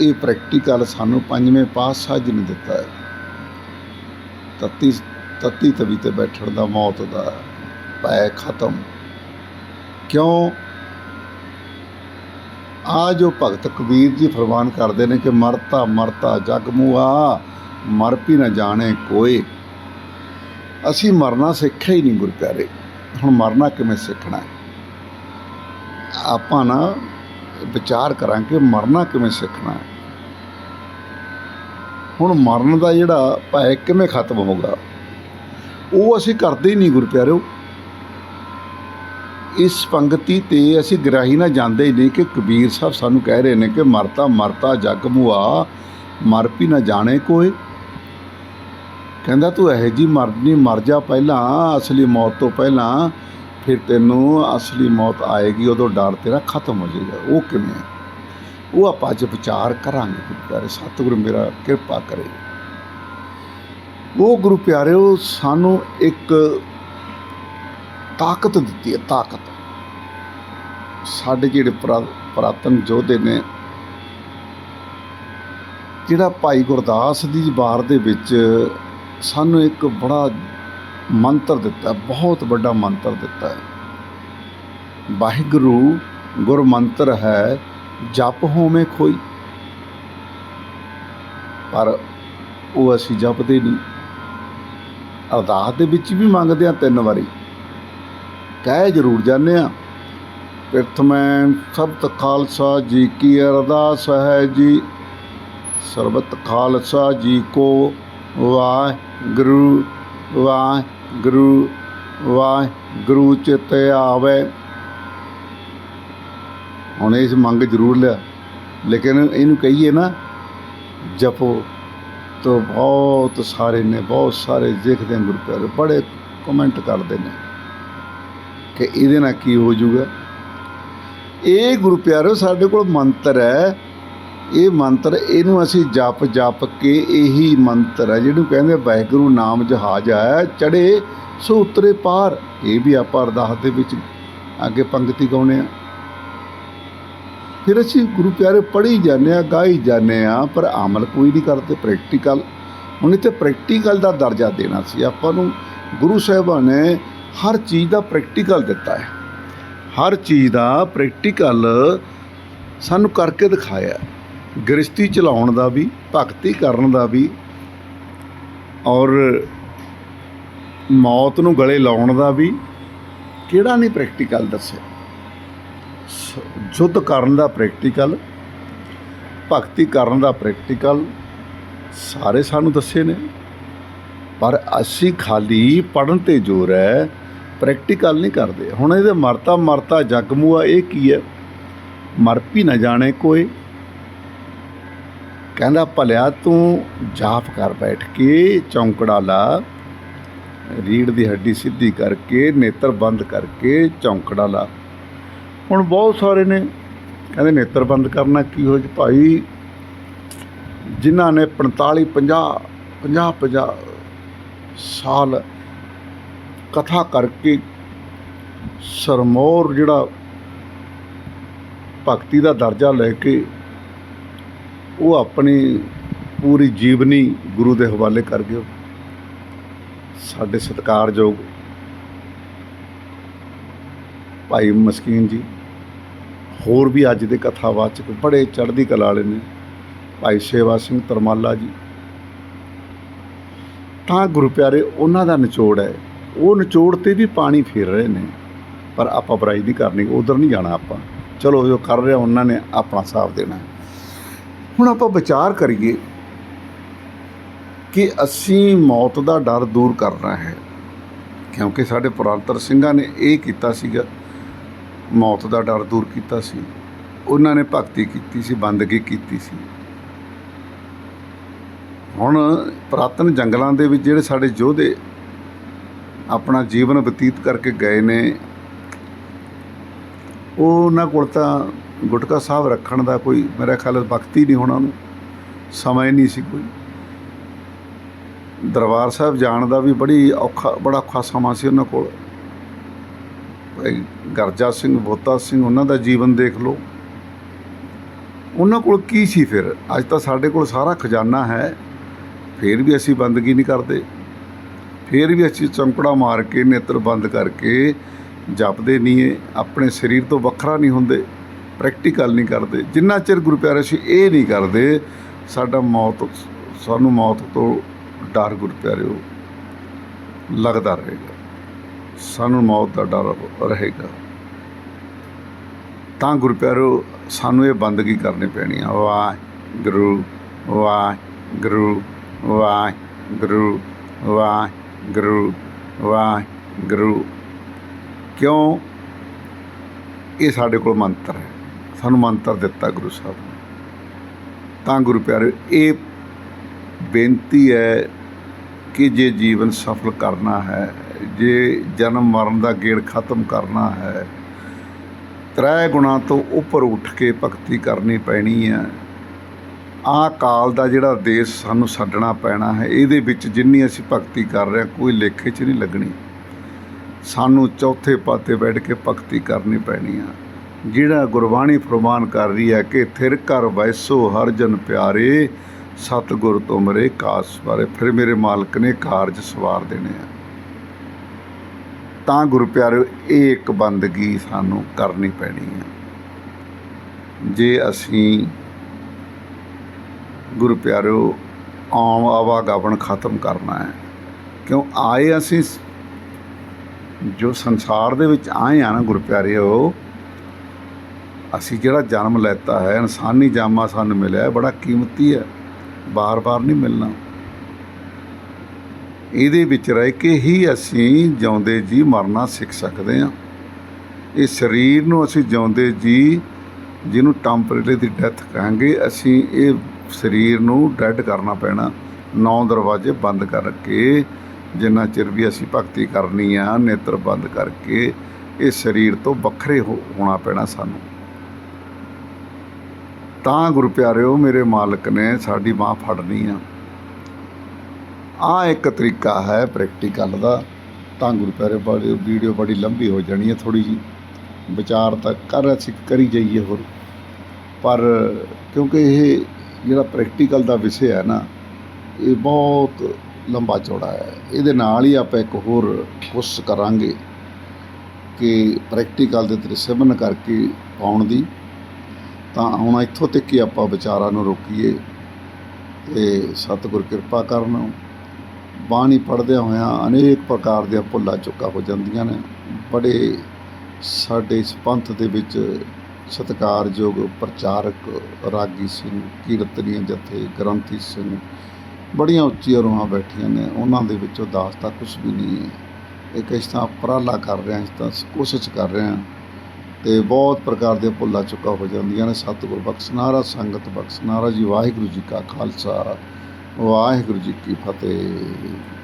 ਇਹ ਪ੍ਰੈਕਟੀਕਲ ਸਾਨੂੰ ਪੰਜਵੇਂ ਪਾਤਸ਼ਾਹ ਜੀ ਨੇ ਦਿੱਤਾ ਹੈ। ਤਤੀ ਤਤੀ ਤਵੀ ਤੇ ਬੈਠਣ ਦਾ ਮੌਤ ਦਾ ਪੈ ਖਤਮ। ਕਿਉਂ? ਆ ਜੋ ਭਗਤ ਕਬੀਰ ਜੀ ਫਰਮਾਨ ਕਰਦੇ ਨੇ ਕਿ ਮਰਤਾ ਮਰਤਾ ਜਗ ਮੁਆ ਮਰ ਵੀ ਨਾ ਜਾਣੇ ਕੋਈ। ਅਸੀਂ ਮਰਨਾ ਸਿੱਖਿਆ ਹੀ ਨਹੀਂ ਗੁਰ ਪਿਆਰੇ। ਹੁਣ ਮਰਨਾ ਕਿਵੇਂ ਸਿੱਖਣਾ ਆਪਾਂ ਨਾ ਵਿਚਾਰ ਕਰਾਂਗੇ ਮਰਨਾ ਕਿਵੇਂ ਸਿੱਖਣਾ ਹੁਣ ਮਰਨ ਦਾ ਜਿਹੜਾ ਭੈ ਕਿਵੇਂ ਖਤਮ ਹੋਗਾ ਉਹ ਅਸੀਂ ਕਰਦੇ ਹੀ ਨਹੀਂ ਗੁਰ ਪਿਆਰਿਓ ਇਸ ਪੰਗਤੀ ਤੇ ਅਸੀਂ ਗਰਾਹੀ ਨਾ ਜਾਂਦੇ ਹੀ ਨਹੀਂ ਕਿ ਕਬੀਰ ਸਾਹਿਬ ਸਾਨੂੰ ਕਹਿ ਰਹੇ ਨੇ ਕਿ ਮਰਤਾ ਮਰਤਾ ਜਗ ਮੁਆ, ਮਰ ਵੀ ਨਾ ਜਾਣੇ ਕੋਈ। ਕਹਿੰਦਾ ਤੂੰ ਇਹ ਜੀ ਮਰਨੀ ਮਰ ਜਾ ਪਹਿਲਾਂ, ਅਸਲੀ ਮੌਤ ਤੋਂ ਪਹਿਲਾਂ, ਫਿਰ ਤੈਨੂੰ ਅਸਲੀ ਮੌਤ ਆਏਗੀ, ਉਦੋਂ ਡਰ ਤੇਰਾ ਖਤਮ ਹੋ ਜਾਏਗਾ। ਉਹ ਕਿਵੇਂ ਉਹ ਆਪਾਂ ਅੱਜ ਵਿਚਾਰ ਕਰਾਂਗੇ ਗੁਰੂ ਪਿਆਰੇ, ਸਤਿਗੁਰੂ ਮੇਰਾ ਕਿਰਪਾ ਕਰੇ। ਉਹ ਗੁਰੂ ਪਿਆਰਿਓ, ਸਾਨੂੰ ਇੱਕ ਤਾਕਤ ਦਿੱਤੀ ਹੈ, ਤਾਕਤ। ਸਾਡੇ ਜਿਹੜੇ ਪੁਰਾ- ਪੁਰਾਤਨ ਯੋਧੇ ਨੇ, ਜਿਹੜਾ ਭਾਈ ਗੁਰਦਾਸ ਦੀ ਵਾਰ ਦੇ ਵਿੱਚ ਸਾਨੂੰ ਇੱਕ ਬੜਾ ਮੰਤਰ ਦਿੱਤਾ, ਬਹੁਤ ਵੱਡਾ ਮੰਤਰ ਦਿੱਤਾ ਹੈ। ਵਾਹਿਗੁਰੂ, ਗੁਰ ਮੰਤਰ ਹੈ, ਜਪ ਹੋਵੇਂ ਕੋਈ। ਪਰ ਉਹ ਅਸੀਂ ਜਪਦੇ ਨਹੀਂ। ਅਰਦਾਸ ਦੇ ਵਿੱਚ ਵੀ ਮੰਗਦੇ ਆ ਤਿੰਨ ਵਾਰੀ। ਕਹਿ ਜ਼ਰੂਰ ਜਾਂਦੇ ਆ ਪ੍ਰਥਮੈ ਸਬਤ ਖਾਲਸਾ ਜੀ ਕੀ ਅਰਦਾਸ ਹੈ ਜੀ, ਸਰਬਤ ਖਾਲਸਾ ਜੀ ਕੋ ਵਾਹਿਗੁਰੂ ਵਾਹਿਗੁਰੂ ਵਾਹਿਗੁਰੂ ਚਿਤ ਆਵੇ। ਹੁਣ ਇਸ ਮੰਗ ਜ਼ਰੂਰ ਲਿਆ। ਲੇਕਿਨ ਇਹਨੂੰ ਕਹੀਏ ਨਾ, ਜਪੋ ਤੋ ਬਹੁਤ ਸਾਰੇ ਨੇ, ਬਹੁਤ ਸਾਰੇ ਦੇਖਦੇ ਨੇ ਗੁਰੂ ਪਿਆਰੇ ਬੜੇ ਕਮੈਂਟ ਕਰਦੇ ਨੇ ਕਿ ਇਹਦੇ ਨਾਲ ਕੀ ਹੋ ਜਾਊਗਾ। ਇਹ ਗੁਰੂ ਪਿਆਰਿਓ ਸਾਡੇ ਕੋਲ ਮੰਤਰ ਹੈ ਇਹ ਮੰਤਰ, ਇਹਨੂੰ ਅਸੀਂ ਜਪ ਜਪ ਕੇ ਇਹੀ ਮੰਤਰ ਹੈ, ਜਿਹਨੂੰ ਕਹਿੰਦੇ ਵਾਹਿਗੁਰੂ ਨਾਮ ਜਹਾਜ ਹੈ ਚੜੇ ਸੋ ਉਤਰੇ ਪਾਰ। ਇਹ ਵੀ ਆਪਾਂ ਅਰਦਾਸ ਦੇ ਵਿੱਚ ਅੱਗੇ ਪੰਕਤੀ ਗਾਉਣੇ ਆ ਫਿਰ ਅਸੀਂ ਗੁਰੂ ਪਿਆਰੇ ਪੜ੍ਹੀ ਜਾਂਦੇ ਆ ਗਾਈ ਜਾਂਦੇ ਆ ਪਰ ਅਮਲ ਕੋਈ ਨਹੀਂ ਕਰਦੇ ਪ੍ਰੈਕਟੀਕਲ ਹੁਣ ਇੱਥੇ ਪ੍ਰੈਕਟੀਕਲ ਦਾ ਦਰਜਾ ਦੇਣਾ ਸੀ। ਆਪਾਂ ਨੂੰ ਗੁਰੂ ਸਾਹਿਬਾਨ ਨੇ ਹਰ ਚੀਜ਼ ਦਾ ਪ੍ਰੈਕਟੀਕਲ ਦਿੱਤਾ ਹੈ। ਹਰ ਚੀਜ਼ ਦਾ ਪ੍ਰੈਕਟੀਕਲ ਸਾਨੂੰ ਕਰਕੇ ਦਿਖਾਇਆ। ਗ੍ਰਸਤੀ ਚਲਾਉਣ ਦਾ ਵੀ, ਭਗਤੀ ਕਰਨ ਦਾ ਵੀ ਔਰ ਮੌਤ ਨੂੰ ਗਲੇ ਲਾਉਣ ਦਾ ਵੀ ਕਿਹੜਾ ਨਹੀਂ ਪ੍ਰੈਕਟੀਕਲ ਦੱਸਿਆ? ਸ- ਯੁੱਧ ਕਰਨ ਦਾ ਪ੍ਰੈਕਟੀਕਲ ਭਗਤੀ ਕਰਨ ਦਾ ਪ੍ਰੈਕਟੀਕਲ ਸਾਰੇ ਸਾਨੂੰ ਦੱਸੇ ਨੇ। ਪਰ ਅਸੀਂ ਖਾਲੀ ਪੜਨ ਤੇ ਜ਼ੋਰ ਹੈ ਪ੍ਰੈਕਟੀਕਲ ਨਹੀਂ ਕਰਦੇ। ਹੁਣ ਇਹਦੇ ਮਰਤਾ ਮਰਤਾ ਜਗਮੂਆ ਇਹ ਕੀ ਹੈ? ਮਰ ਵੀ ਨਾ ਜਾਣੇ ਕੋਈ। ਕਹਿੰਦਾ, ਭਲਿਆ ਤੂੰ ਜਾਪ ਕਰ ਬੈਠ ਕੇ, ਚੌਂਕੜਾ ਲਾ, ਰੀੜ ਦੀ ਹੱਡੀ ਸਿੱਧੀ ਕਰਕੇ, ਨੇਤਰ ਬੰਦ ਕਰਕੇ ਚੌਂਕੜਾ ਲਾ। ਹੁਣ ਬਹੁਤ ਸਾਰੇ ਨੇ ਕਹਿੰਦੇ, ਨੇਤਰ ਬੰਦ ਕਰਨਾ ਕੀ ਹੋ ਜੀ ਭਾਈ? ਜਿਨ੍ਹਾਂ ਨੇ 45 50 50 50 ਸਾਲ ਕਥਾ ਕਰਕੇ ਸਰਮੋਰ ਜਿਹੜਾ ਭਗਤੀ ਦਾ ਦਰਜਾ ਲੈ ਕੇ ਉਹ ਆਪਣੀ ਪੂਰੀ ਜੀਵਨੀ ਗੁਰੂ ਦੇ ਹਵਾਲੇ ਕਰ ਗਏ ਸਾਡੇ ਸਤਿਕਾਰਯੋਗ ਭਾਈ ਮਸਕੀਨ ਜੀ, ਹੋਰ ਵੀ ਅੱਜ ਦੇ ਕਥਾਵਾਚਕ ਬੜੇ ਚੜ੍ਹਦੀ ਕਲਾ ਵਾਲੇ ਨੇ, ਭਾਈ ਸੇਵਾ ਸਿੰਘ ਤਰਮਾਲਾ ਜੀ। ਤਾਂ ਗੁਰੂ ਪਿਆਰੇ ਉਹਨਾਂ ਦਾ ਨਿਚੋੜ ਹੈ। ਉਹ ਨਿਚੋੜ ਤੇ ਵੀ ਪਾਣੀ ਫੇਰ ਰਹੇ ਨੇ, ਪਰ ਆਪਾਂ ਬੁਰਾਈ ਨਹੀਂ ਕਰਨੀ, ਉਧਰ ਨਹੀਂ ਜਾਣਾ ਆਪਾਂ। ਚਲੋ ਜੋ ਕਰ ਰਿਹਾ, ਉਹਨਾਂ ਨੇ ਆਪਣਾ ਸਾਥ ਦੇਣਾ। ਹੁਣ ਆਪਾਂ ਵਿਚਾਰ ਕਰੀਏ ਕਿ ਅਸੀਂ ਮੌਤ ਦਾ ਡਰ ਦੂਰ ਕਰਨਾ ਹੈ, ਕਿਉਂਕਿ ਸਾਡੇ ਪੁਰਾਤਨ ਸਿੰਘਾਂ ਨੇ ਇਹ ਕੀਤਾ ਸੀਗਾ, ਮੌਤ ਦਾ ਡਰ ਦੂਰ ਕੀਤਾ ਸੀ। ਉਹਨਾਂ ਨੇ ਭਗਤੀ ਕੀਤੀ ਸੀ, ਬੰਦਗੀ ਕੀਤੀ ਸੀ। ਹੁਣ ਪੁਰਾਤਨ ਜੰਗਲਾਂ ਦੇ ਵਿੱਚ ਜਿਹੜੇ ਸਾਡੇ ਯੋਧੇ ਆਪਣਾ ਜੀਵਨ ਬਤੀਤ ਕਰਕੇ ਗਏ ਨੇ, ਉਹ ਉਹਨਾਂ ਕੋਲ ਤਾਂ ਗੁਟਕਾ ਸਾਹਿਬ ਰੱਖਣ ਦਾ ਕੋਈ ਮੇਰਾ ਖਿਆਲ ਵਕਤ ਹੀ ਨਹੀਂ ਹੋਣਾ ਨੂੰ। ਸਮਾਂ ਹੀ ਨਹੀਂ ਸੀ ਕੋਈ। ਦਰਬਾਰ ਸਾਹਿਬ ਜਾਣ ਦਾ ਵੀ ਬੜੀ ਔਖਾ, ਬੜਾ ਔਖਾ ਸਮਾਂ ਸੀ ਉਹਨਾਂ ਕੋਲ। ਗਰਜਾ ਸਿੰਘ, ਬੋਤਾ ਸਿੰਘ, ਉਹਨਾਂ ਦਾ ਜੀਵਨ ਦੇਖ ਲਓ। ਉਹਨਾਂ ਕੋਲ ਕੀ ਸੀ ਫਿਰ? ਅੱਜ ਤਾਂ ਸਾਡੇ ਕੋਲ ਸਾਰਾ ਖਜ਼ਾਨਾ ਹੈ। ਫਿਰ ਵੀ ਅਸੀਂ ਬੰਦਗੀ ਨਹੀਂ ਕਰਦੇ। ਫਿਰ ਵੀ ਅਸੀਂ ਚੌਂਕੜਾ ਮਾਰ ਕੇ ਨੇਤਰ ਬੰਦ ਕਰਕੇ ਜਪਦੇ ਨਹੀਂ ਏ। ਆਪਣੇ ਸਰੀਰ ਤੋਂ ਵੱਖਰਾ ਨਹੀਂ ਹੁੰਦੇ। ਪ੍ਰੈਕਟੀਕਲ ਨਹੀਂ ਕਰਦੇ। ਜਿੰਨਾ ਚਿਰ ਗੁਰੂ ਪਿਆਰੇ ਅਸੀਂ ਇਹ ਨਹੀਂ ਕਰਦੇ, ਸਾਡਾ ਮੌਤ, ਸਾਨੂੰ ਮੌਤ ਤੋਂ ਡਰ ਗੁਰੂ ਪਿਆਰਿਓ ਲੱਗਦਾ ਰਹੇਗਾ। ਸਾਨੂੰ ਮੌਤ ਦਾ ਡਰ ਰਹੇਗਾ। ਤਾਂ ਗੁਰੂ ਪਿਆਰਿਓ, ਸਾਨੂੰ ਇਹ ਬੰਦਗੀ ਕਰਨੀ ਪੈਣੀ ਆ। ਵਾਹਿ ਗੁਰੂ ਵਾਹ ਗੁਰੂ ਵਾਹ ਗੁਰੂ ਵਾਹ ਗੁਰੂ ਵਾਹ ਗੁਰੂ ਕਿਉਂ? ਇਹ ਸਾਡੇ ਕੋਲ ਮੰਤਰ ਹੈ। ਸਾਨੂੰ ਮੰਤਰ ਦਿੱਤਾ ਗੁਰੂ ਸਾਹਿਬ ਨੇ। ਤਾਂ ਗੁਰੂ ਪਿਆਰੇ, ਇਹ ਬੇਨਤੀ ਹੈ ਕਿ ਜੇ ਜੀਵਨ ਸਫਲ ਕਰਨਾ ਹੈ, ਜੇ ਜਨਮ ਮਰਨ ਦਾ ਗੇੜ ਖਤਮ ਕਰਨਾ ਹੈ, ਤ੍ਰੈ ਗੁਣਾ ਤੋਂ ਉੱਪਰ ਉੱਠ ਕੇ ਭਗਤੀ ਕਰਨੀ ਪੈਣੀ ਹੈ। ਆ ਕਾਲ ਦਾ ਜਿਹੜਾ ਦੇਸ਼ ਸਾਨੂੰ ਛੱਡਣਾ ਪੈਣਾ ਹੈ, ਇਹਦੇ ਵਿੱਚ ਜਿੰਨੀ ਅਸੀਂ ਭਗਤੀ ਕਰ ਰਹੇ ਹਾਂ, ਕੋਈ ਲੇਖੇ 'ਚ ਨਹੀਂ ਲੱਗਣੀ। ਸਾਨੂੰ ਚੌਥੇ ਪਾਤੇ ਬੈਠ ਕੇ ਭਗਤੀ ਕਰਨੀ ਪੈਣੀ ਆ। ਜਿਹੜਾ ਗੁਰਬਾਣੀ ਫਰਮਾਨ ਕਰ ਰਹੀ ਹੈ ਕਿ ਥਿਰ ਘਰ ਵੈਸੋ ਹਰ ਜਨ ਪਿਆਰੇ, ਸਤਿਗੁਰ ਤੁਮਰੇ ਕਾਸ ਬਾਰੇ ਫਿਰ ਮੇਰੇ ਮਾਲਕ ਨੇ ਕਾਰਜ ਸਵਾਰ ਦੇਣੇ ਆ। ਤਾਂ ਗੁਰੂ ਪਿਆਰਿਓ, ਇਹ ਇੱਕ ਬੰਦਗੀ ਸਾਨੂੰ ਕਰਨੀ ਪੈਣੀ ਹੈ ਜੇ ਅਸੀਂ ਗੁਰੂ ਪਿਆਰਿਓ, ਆਮ ਆਵਾਗਮਨ ਖਤਮ ਕਰਨਾ ਹੈ, ਕਿਉਂ ਆਏ ਅਸੀਂ ਜੋ ਸੰਸਾਰ ਦੇ ਵਿੱਚ ਆਏ ਆ ਨਾ ਗੁਰੂ ਪਿਆਰਿਓ ਅਸੀਂ ਜਿਹੜਾ ਜਨਮ ਲੈਤਾ ਹੈ, ਇਨਸਾਨੀ ਜਾਮਾ ਸਾਨੂੰ ਮਿਲਿਆ ਬੜਾ ਕੀਮਤੀ ਹੈ। ਬਾਰ-ਬਾਰ ਨਹੀਂ ਮਿਲਣਾ। ਇਹਦੇ ਵਿੱਚ ਰਹਿ ਕੇ ਹੀ ਅਸੀਂ ਜਿਉਂਦੇ ਜੀ ਮਰਨਾ ਸਿੱਖ ਸਕਦੇ ਹਾਂ। ਇਹ ਸਰੀਰ ਨੂੰ ਅਸੀਂ ਜਿਉਂਦੇ ਜੀ, ਜਿਹਨੂੰ ਟੈਂਪਰੇਰੀ ਦੀ ਡੈਥ ਕਹਾਂਗੇ, ਅਸੀਂ ਇਹ ਸਰੀਰ ਨੂੰ ਡੈਡ ਕਰਨਾ ਪੈਣਾ। ਨੌ ਦਰਵਾਜ਼ੇ ਬੰਦ ਕਰਕੇ, ਜਿੰਨਾ ਚਿਰ ਵੀ ਅਸੀਂ ਭਗਤੀ ਕਰਨੀ ਆ, ਨੇਤਰ ਬੰਦ ਕਰਕੇ, ਇਹ ਸਰੀਰ ਤੋਂ ਵੱਖਰੇ ਹੋ- ਹੋਣਾ ਪੈਣਾ ਸਾਨੂੰ। ਤਾਂ ਗੁਰੂ ਪਿਆਰਿਓ ਮੇਰੇ ਮਾਲਕ ਨੇ ਸਾਡੀ ਮਾਂ ਫੜਨੀ ਆ। ਆ ਇੱਕ ਤਰੀਕਾ ਹੈ ਪ੍ਰੈਕਟੀਕਲ ਦਾ। ਤਾਂ ਗੁਰੂ ਪਿਆਰੇ ਬੜੀ ਵੀਡੀਓ ਬੜੀ ਲੰਬੀ ਹੋ ਜਾਣੀ ਹੈ ਥੋੜੀ ਜੀ ਵਿਚਾਰ ਤਾਂ ਕਰ, ਅਸੀਂ ਕਰੀ ਜਾਈਏ ਹੋਰ। ਪਰ ਕਿਉਂਕਿ ਇਹ ਜਿਹੜਾ ਪ੍ਰੈਕਟੀਕਲ ਦਾ ਵਿਸ਼ੇ ਹੈ ਨਾ, ਇਹ ਬਹੁਤ ਲੰਬਾ ਚੌੜਾ ਹੈ। ਇਹਦੇ ਨਾਲ ਹੀ ਆਪਾਂ ਇੱਕ ਹੋਰ ਕੋਸ਼ਿਸ਼ ਕਰਾਂਗੇ ਕਿ ਪ੍ਰੈਕਟੀਕਲ ਦੇ ਤਰੀਕੇ ਸਿਮਰਨ ਕਰਕੇ ਪਾਉਣ ਦੀ। ਤਾਂ ਹੁਣ ਇੱਥੋਂ ਤੱਕ ਹੀ ਆਪਾਂ ਵਿਚਾਰਾਂ ਨੂੰ ਰੋਕੀਏ ਤੇ ਸਤਿਗੁਰ ਕਿਰਪਾ ਕਰਨ ਬਾਣੀ ਪੜ੍ਹਦਿਆਂ ਹੋਇਆਂ ਅਨੇਕ ਪ੍ਰਕਾਰ ਦੀਆਂ ਭੁੱਲਾਂ ਚੁੱਕਾ ਹੋ ਜਾਂਦੀਆਂ ਨੇ। ਬੜੇ ਸਾਡੇ ਇਸ ਪੰਥ ਦੇ ਵਿੱਚ ਸਤਿਕਾਰਯੋਗ ਪ੍ਰਚਾਰਕ ਰਾਗੀ ਸਿੰਘ ਕੀਰਤਨੀਏ ਜਥੇ ਗ੍ਰੰਥੀ ਸਿੰਘ, ਬੜੀਆਂ ਉੱਚੀਆਂ ਰੂਹਾਂ ਬੈਠੀਆਂ ਨੇ। ਉਹਨਾਂ ਦੇ ਵਿੱਚੋਂ ਦਾਸ ਤਾਂ ਕੁਝ ਵੀ ਨਹੀਂ ਹੈ। ਇੱਕ ਇਸ ਤਰ੍ਹਾਂ ਉਪਰਾਲਾ ਕਰ ਰਹੇ ਹਾਂ ਇਸ ਤਾਂ ਕੋਸ਼ਿਸ਼ ਕਰ ਰਹੇ। ਹਾਂ ਤੇ ਬਹੁਤ ਪ੍ਰਕਾਰ ਦੀਆਂ ਭੁੱਲਾਂ ਚੁੱਕਾ ਹੋ ਜਾਂਦੀਆਂ ਨੇ। ਸਤਿਗੁਰ ਬਖਸ਼ਨਾਰਾ, ਸੰਗਤ ਬਖਸ਼ਨਾਰਾ ਜੀ, ਵਾਹਿਗੁਰੂ ਜੀ ਕਾ ਖਾਲਸਾ, ਵਾਹਿਗੁਰੂ ਜੀ ਕੀ ਫਤਿਹ।